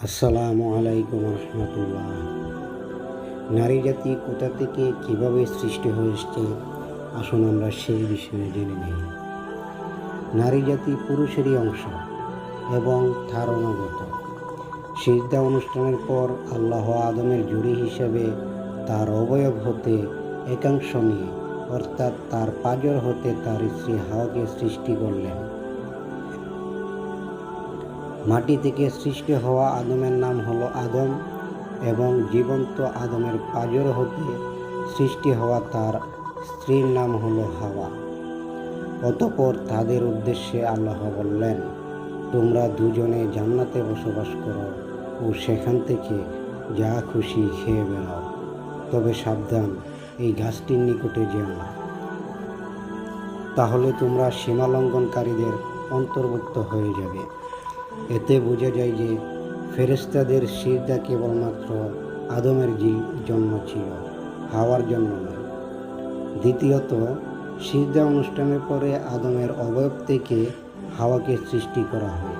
আসসালামু আলাইকুম রহমতুল্লাহ। নারী জাতি কোথা থেকে কীভাবে সৃষ্টি হয়েছে? আসুন আমরা সেই বিষয়ে জেনে নিই। নারী জাতি পুরুষেরই অংশ এবং ধারণাগত। সিজদা অনুষ্ঠানের পর আল্লাহ আদমের জুড়ি হিসেবে তার অবয়ব হতে একাংশ নিয়ে, অর্থাৎ তার পাজর হতে তার স্ত্রী হাওয়াকে সৃষ্টি করলেন। মাটি থেকে সৃষ্টি হওয়া আদমের নাম হলো আদম এবং জীবন্ত আদমের পাজর হতে সৃষ্টি হওয়া তার স্ত্রীর নাম হলো হাওয়া। অতপর তাদের উদ্দেশ্যে আল্লাহ বললেন, তোমরা দুজনে জান্নাতে বসবাস করো ও সেখান থেকে যা খুশি খেয়ে বেড়াও। তবে সাবধান, এই গাছটির নিকটে যেও না। তাহলে তোমরা সীমালঙ্ঘনকারীদের অন্তর্ভুক্ত হয়ে যাবে। এতে বোঝা যায় যে ফেরেস্তাদের সিজদা কেবলমাত্র আদমের জি- জন্য ছিল, হাওয়ার জন্য নয়। দ্বিতীয়ত সিজদা অনুষ্ঠানের পরে আদমের অবয়ব থেকে হাওয়াকে সৃষ্টি করা হয়,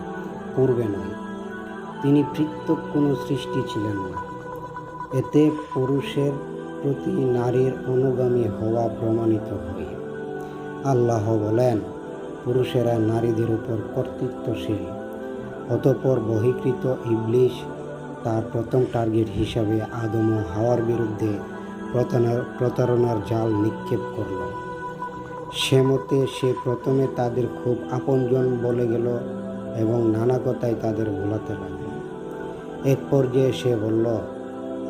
পূর্বে নয়। তিনি পৃথক কোনো সৃষ্টি ছিলেন না। এতে পুরুষের প্রতি নারীর অনুগামী হওয়া প্রমাণিত হয়। আল্লাহ বলেন, পুরুষেরা নারীদের উপর কর্তৃত্বশীল। অতঃপর বহিকৃত ইবলিশ তার প্রথম টার্গেট হিসাবে আদম হাওয়ার বিরুদ্ধে প্রতারণার- প্রতারণার জাল নিক্ষেপ করল। সে মতে সে প্রথমে তাদের খুব আপনজন বলে গেল এবং নানা কথায় তাদের ভোলাতে লাগল। এক পর্যায়ে সে বলল,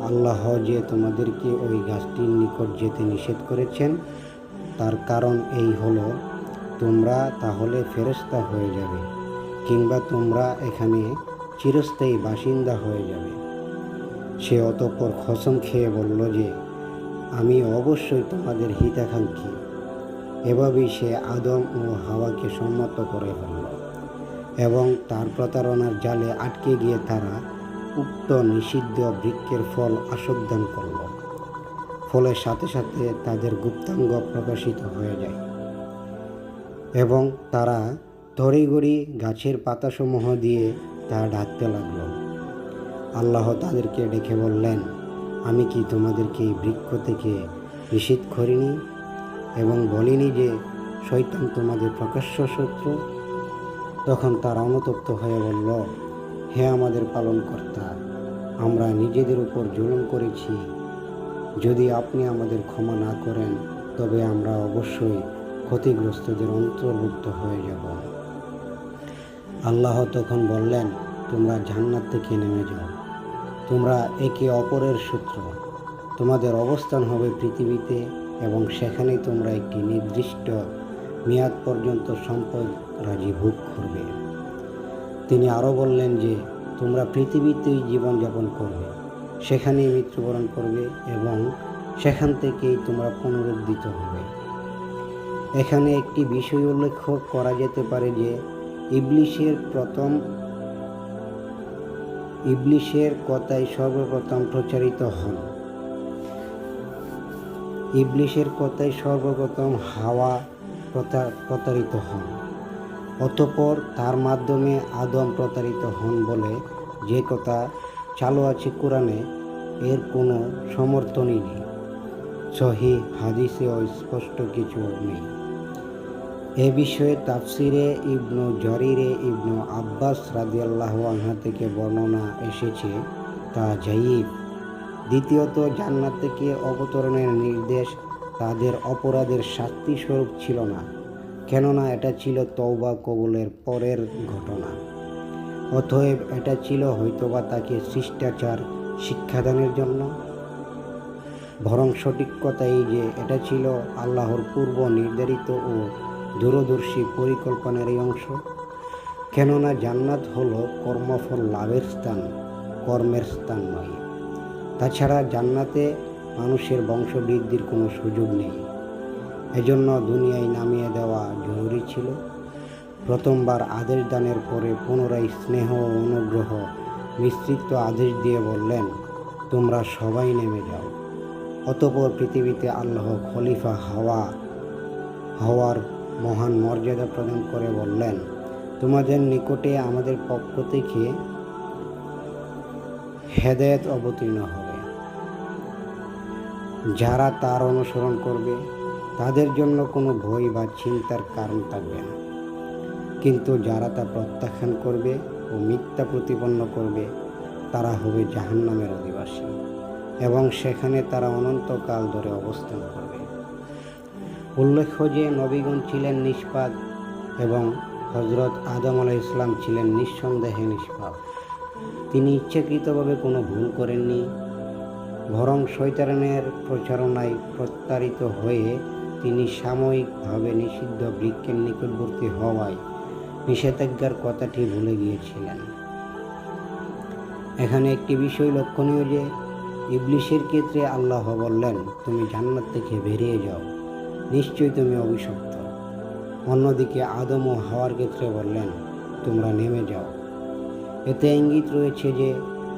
আল্লাহ যে তোমাদেরকে ওই গাছটির নিকট যেতে নিষেধ করেছেন, তার কারণ এই হলো, তোমরা তাহলে ফেরস্তা হয়ে যাবে। কিংবা তোমরা এখানে চিরস্থায়ী বাসিন্দা হয়ে যাবে। সে অতঃপর খসম খেয়ে বলল যে, আমি অবশ্যই তোমাদের হিতাকাঙ্ক্ষী। এভাবেই সে আদম ও হাওয়াকে সম্মত করে ফেলল এবং তার প্রতারণার জালে আটকে গিয়ে তারা উক্ত নিষিদ্ধ বৃক্ষের ফল আস্বাদন করল। ফলের সাথে সাথে তাদের গুপ্তাঙ্গ প্রকাশিত হয়ে যায় এবং তারা তড়িগড়ি গাছের পাতাসমূহ দিয়ে তা ডাকতে লাগল। আল্লাহ তাদেরকে ডেকে বললেন, আমি কি তোমাদেরকে এই বৃক্ষ থেকে নিষেধ করিনি এবং বলিনি যে শয়তান তোমাদের প্রকাশ্য শত্রু? তখন তারা অনুতপ্ত হয়ে বলল, হে আমাদের পালনকর্তা, আমরা নিজেদের উপর জুলুম করেছি। যদি আপনি আমাদের ক্ষমা না করেন, তবে আমরা অবশ্যই ক্ষতিগ্রস্তদের অন্তর্ভুক্ত হয়ে যাব। আল্লাহ তখন বললেন, তোমরা জান্নাত থেকে নেমে যাও। তোমরা একে অপরের সূত্র তোমাদের অবস্থান হবে পৃথিবীতে এবং সেখানেই তোমরা একটি নির্দিষ্ট মেয়াদ পর্যন্ত সম্পদ রাজি ভোগ করবে। তিনি আরও বললেন যে, তোমরা পৃথিবীতেই জীবনযাপন করবে, সেখানেই মৃত্যুবরণ করবে এবং সেখান থেকেই তোমরা পুনরুদ্ধিত হবে। এখানে একটি বিষয় উল্লেখ করা যেতে পারে যে ইবলিশের প্রথম ইবলিশের কথাই সর্বপ্রথম প্রচারিত হন। ইবলিশের কথাই সর্বপ্রথম হাওয়া প্রতা- প্রতারিত হন। অতঃপর তার মাধ্যমে আদম প্রতারিত হন বলে যে কথা চালু আছে কোরআনে, এর কোনো সমর্থনই নেই। সহি হাদিসেও স্পষ্ট কিছু নেই। এ বিষয়ে তাফসিরে ইবনু জরিরে ইবনু আব্বাস রাদিয়াল্লাহ আনহা থেকে বর্ণনা এসেছে, তা জাইব দ্বিতীয়ত, জান্নাত থেকে অবতরণের নির্দেশ তাদের অপরাধের শাস্তি স্বরূপ ছিল না, কেননা এটা ছিল তওবা কবুলের পরের ঘটনা। অতএব এটা ছিল হয়তোবা তাকে শিষ্টাচার শিক্ষাদানের জন্য। বরং সঠিক কথা এই যে এটা ছিল আল্লাহর পূর্ব নির্ধারিত ও দূরদর্শী পরিকল্পনারই অংশ। কেননা জান্নাত হল কর্মফল লাভের স্থান, কর্মের স্থান নয়। তাছাড়া জান্নাতে মানুষের বংশবৃদ্ধির কোনো সুযোগ নেই। এজন্য দুনিয়ায় নামিয়ে দেওয়া জরুরি ছিল। প্রথমবার আদেশ দানের পরে পুনরায় স্নেহ ও অনুগ্রহ মিশ্রিত আদেশ দিয়ে বললেন, তোমরা সবাই নেমে যাও। অতপর পৃথিবীতে আল্লাহ খলিফা হাওয়া, হওয়ার মহান মর্যাদা প্রদান করে বললেন, তোমাদের নিকটে আমাদের পক্ষ থেকে হেদায়েত অবতীর্ণ হবে। যারা তার অনুসরণ করবে, তাদের জন্য কোনো ভয় বা চিন্তার কারণ থাকবে না। কিন্তু যারা তা প্রত্যাখ্যান করবে ও মিথ্যা প্রতিপন্ন করবে, তারা হবে জাহান্নামের অধিবাসী এবং সেখানে তারা অনন্তকাল ধরে অবস্থান করবে। উল্লেখ্য যে নবীগণ ছিলেন নিষ্পাপ এবং হজরত আদম আলাহ ইসলাম ছিলেন নিঃসন্দেহে নিষ্পাপ। তিনি ইচ্ছাকৃতভাবে কোনো ভুল করেননি, বরং শৈতানের প্রচারণায় প্রত্যারিত হয়ে তিনি সাময়িকভাবে নিষিদ্ধ বৃক্ষের নিকটবর্তী হওয়ায় নিষেধাজ্ঞার কথাটি ভুলে গিয়েছিলেন। এখানে একটি বিষয় লক্ষণীয় যে, ইবলিশের ক্ষেত্রে আল্লাহ বললেন, তুমি জান্নাত থেকে বেরিয়ে যাও। নিশ্চয়ই তুমি অভিশপ্ত। অন্যদিকে আদম ও হাওয়ার ক্ষেত্রে বললেন, তোমরা নেমে যাও। এতে ইঙ্গিত রয়েছে যে,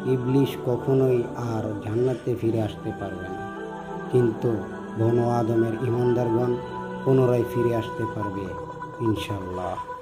ইবলিশ কখনোই আর জান্নাতে ফিরে আসতে পারবে না। কিন্তু বন আদমের ইমানদারগণ পুনরায় ফিরে আসতে পারবে ইনশাল্লাহ